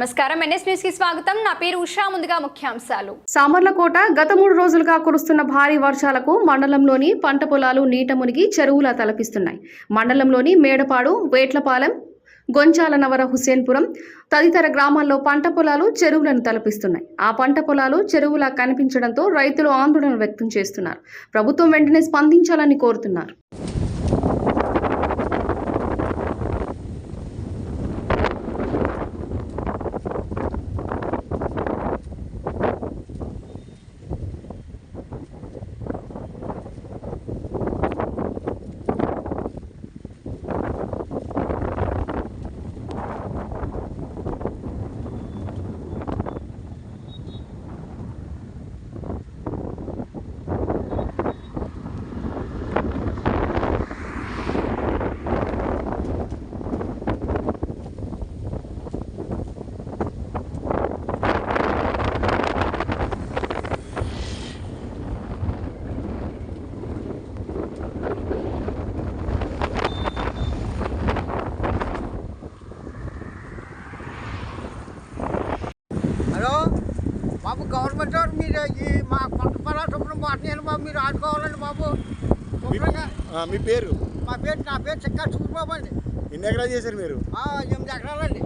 నమస్కారం. ఎన్ఎస్ న్యూస్కి స్వాగతం. నా పేరు ఉషా. ముందుగా ముఖ్యాంశాలు. సామర్లకోట గత మూడు రోజులుగా కురుస్తున్న భారీ వర్షాలకు మండలంలోని పంట పొలాలు నీట మునిగి చెరువులా తలపిస్తున్నాయి. మండలంలోని మేడపాడు వేట్లపాలెం గొంచాల నవర హుసేన్పురం తదితర గ్రామాల్లో పంట పొలాలు చెరువులను తలపిస్తున్నాయి. ఆ పంట పొలాలు చెరువులా కనిపించడంతో రైతులు ఆందోళన వ్యక్తం చేస్తున్నారు. ప్రభుత్వం వెంటనే స్పందించాలని కోరుతున్నారు హలో బాబు గవర్నమెంట్ వారు మీరు ఈ మా పంట పొలాలు చొప్పున పోతున్నాను బాబు మీరు ఆడుకోవాలండి బాబు? శుభ్రంగా మీ పేరు? మా పేరు నా పేరు చిక్కా సూరిబాబు అండి. ఎన్ని ఎకరాలు చేశారు మీరు? ఎనిమిది ఎకరాలండి.